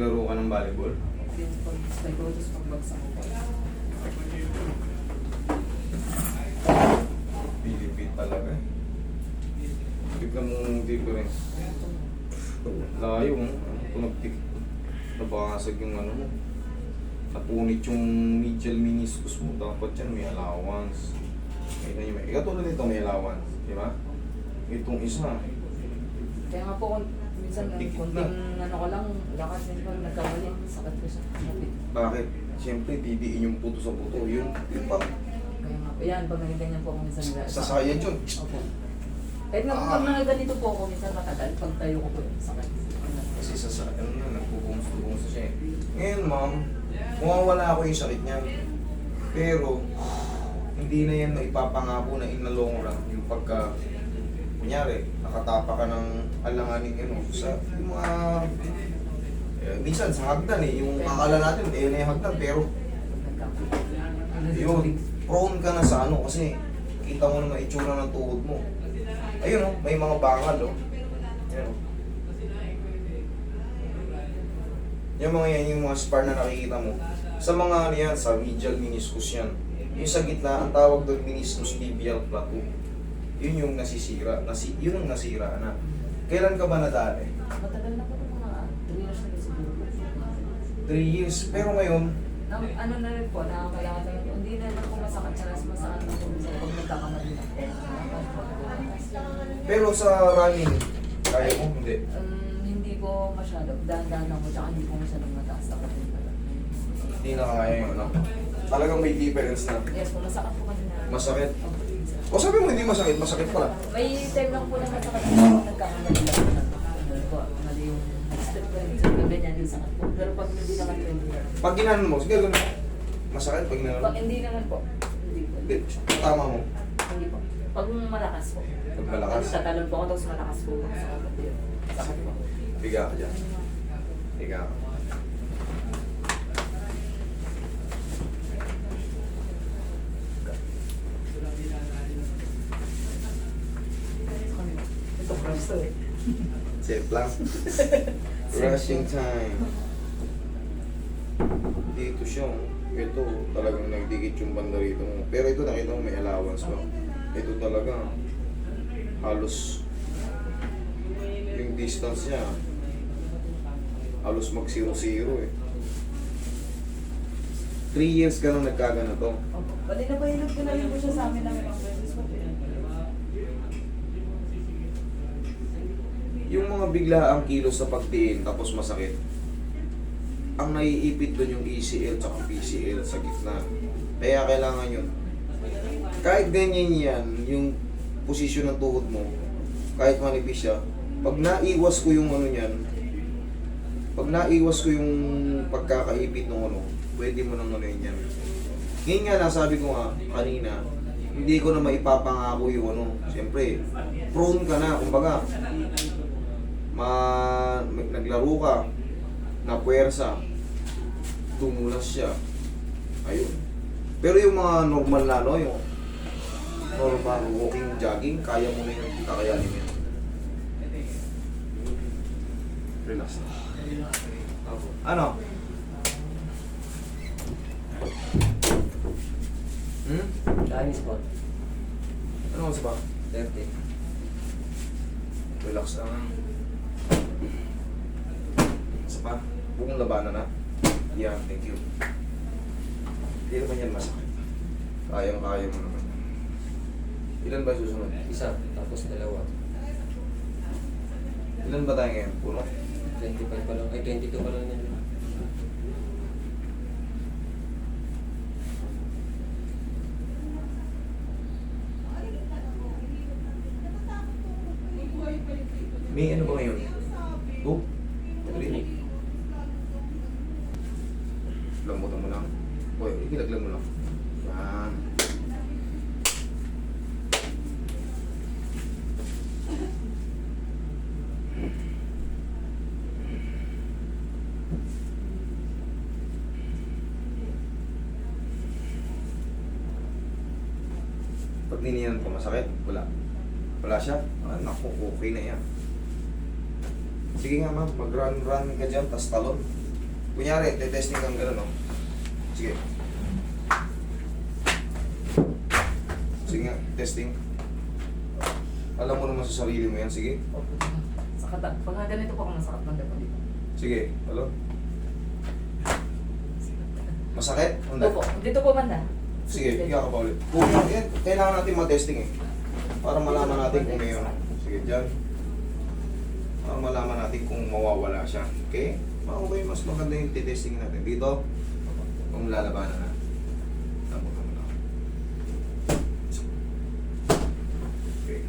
naglaro ka ng volleyball? Yung pag-spike ko, tapos pagbagsak ko. Pilipit talaga eh. Tignan mo yung difference. Layo mo. Ito nagtik? Nabasag yung ano mo. Napunit yung medial meniscus mo. Dapat yan may allowance. May na may. Katulad nito may allowance. Di ba? Itong isa. Kaya nga po, minsan Tikit kunting ano ko lang, lakas din ko, nagkamali, sakit ko sa kapit. Bakit? Siyempre, didiin yung puto sa puto. Yung, yung pang Kaya nga po, yan, pag nagganyan po ako minsan nila. sasayan yun. Opo. Kahit nga po, Ah. pag nagaganito po ako, minsan matagal, pag tayo ko po yung sakit. Kasi sa sa ano na, nagpupungsto-pungsto siya eh. Ngayon ma'am, mawawala ako yung sakit niya. Pero, hindi na yan maipapangako na in the long run. Yung pagka, kunyari, nakatapa ka ng alanganin ano, sa mga, eh, minsan sa hagdan eh, yung akala natin, eh na yung hagdan, pero yun, prone ka na sa ano, kasi kita mo naman itsura ng tuhod mo. Ayun oh, may mga bangal oh. Ayun oh. Yung mga yan, yung mga spar na nakikita mo. Sa mga ano yan, sa medial meniscus yan. Yung sa gitna, ang tawag doon meniscus tibial plateau. Yun yung nasisira. Nasi, yun ang nasira na. Kailan ka ba nadali? Matagal na po mga 3 years na siguro. 3 years. Pero ngayon, Na, ano na rin po, nakakailangan na rin po. Hindi na lang po masakit siya, mas masakit na po minsan pag nagkakamali na pero sa running, kaya mo? Hindi. Um, hindi po masyado. Dahan-dahan po, tsaka hindi po masyadong mataas pala. Hindi na kaya yun, no? Talagang may difference na. Yes po, masakit po kasi na. Masakit? Minsan. O sabi mo hindi masakit, masakit pala. May time lang po na masakit na nagkakamali lang po. Ano po, mali yung step ko yun. Sabi ganyan yung sakit po. Pero pag hindi naman po. Pag ginanon mo, sige ganun. Masakit pag ginanon Pag hindi naman po, hindi po. Hindi, tama mo. Hindi po. Pag malakas po. Pag malakas. Pag tatalon po ako, tapos malakas po. Sa kapit yun. Sakit po. Higa ka dyan. Higa ka. Ito, crush to eh. Safe lang. Rushing time. Dito siya. oh. Ito, talagang nagdikit yung banda rito. mo. Pero ito nakita mo may allowance ba? Ito talaga. Halos yung distance niya halos mag 0-0 eh. 3 years ka nang nagkaganito. Opo. Bali na bahilog ko na rin po siya sa amin namin ang beses po. Yung mga bigla ang kilos sa pagtiin tapos masakit. Ang naiipit doon yung ECL at PCL sa gitna. Kaya kailangan yun. Kahit ganyan yan, yung posisyon ng tuhod mo, kahit manipis siya, pag naiwas ko yung ano niyan, pag naiwas ko yung pagkakaipit ng ano, pwede mo nang ano yan. Ngayon nga, nasabi ko nga kanina, hindi ko na maipapangako yung ano. Siyempre, prone ka na, kumbaga, ma naglaro ka, na puwersa, tumulas siya. Ayun. Pero yung mga normal na ano, yung normal walking, jogging, kaya mo na yung kakayanin yan. Relax na. Ano? Hmm? Chinese po. Ano mas ba? 30. Relax lang. Pa? Buong labanan na. Yeah, thank you. Hindi naman yan masakit. Kayang-kaya mo naman. Ilan ba susunod? Isa, tapos dalawa. Ilan ba tayo ngayon? Puno? 25 pa lang. Ay, 22 pa lang yan. May ano ba ngayon? Oh? Clinic. Lambutan mo lang. Uy, ilaglag mo lang. Yan. Pag niniyan ko masakit, wala. Wala siya? Ah, naku, okay na yan. Sige nga ma'am, mag-run-run ka dyan, tas talon. Kunyari, te-testing kang gano'n, no? Sige. Sige nga, testing. Alam mo naman sa sarili mo yan, sige. Opo. Sakit. ah. Pag ganito po ako masakit ng gabi dito. Sige, alo. Masakit? Hindi. Opo. Dito po banda. Sige, higa ka pa ulit. Kung yan, kailangan natin ma-testing eh. Para malaman natin kung may ano. Sige, dyan. Para malaman natin kung mawawala siya. Okay? Okay, mas maganda yung titesting natin. Dito, kung lalabanan na. Tapos mo na. Okay.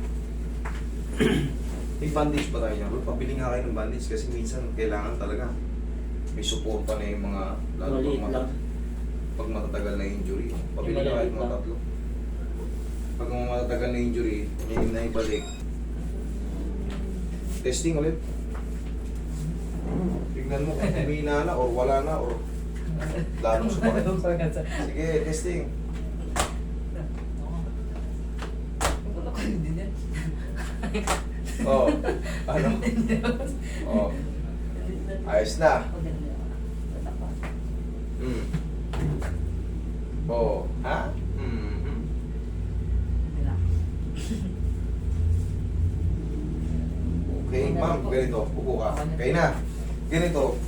May bandage ba tayo niya? Bro, pabili nga kayo ng bandage kasi minsan kailangan talaga may suporta na yung mga lalo pag, mata, lang. pag matatagal na injury. Pabili nga kayo mga tatlo. Pag matatagal na injury, yung na ibalik. Testing ulit. Tignan mo kung humina na or wala na or lalong sumakit. Sige, testing. Yan. Oh, ano? Oh, ayos na. Hmm. Oh, ha? Hmm. hmm. Okay, ma'am, ganito. Upo ka. Kaya na. Ganito.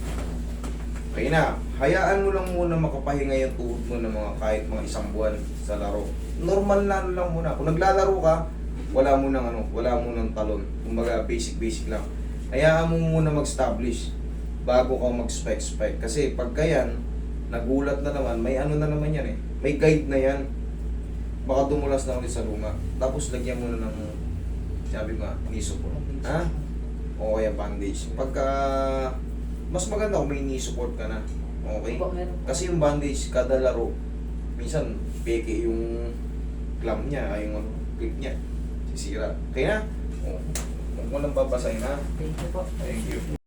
Kaya na. Hayaan mo lang muna makapahinga yung tuhod mo ng mga kahit mga isang buwan sa laro. Normal na lang muna. Kung naglalaro ka, wala mo nang ano, wala mo nang talon. Kumbaga basic basic lang. Hayaan mo muna mag-establish bago ka mag-spec-spec. Kasi pagka yan, nagulat na naman, may ano na naman yan eh. May guide na yan. Baka dumulas na ulit sa luma. Tapos lagyan mo na ng, sabi mo, knee support. Ha? O kaya bandage. Pagka, mas maganda kung may knee support ka na. Okay? Opo, meron po. Kasi yung bandage, kada laro, minsan, peke yung clamp niya, ay yung clip niya. Sisira. Kaya na? O, huwag mo lang babasahin ha. Thank you po. Thank you.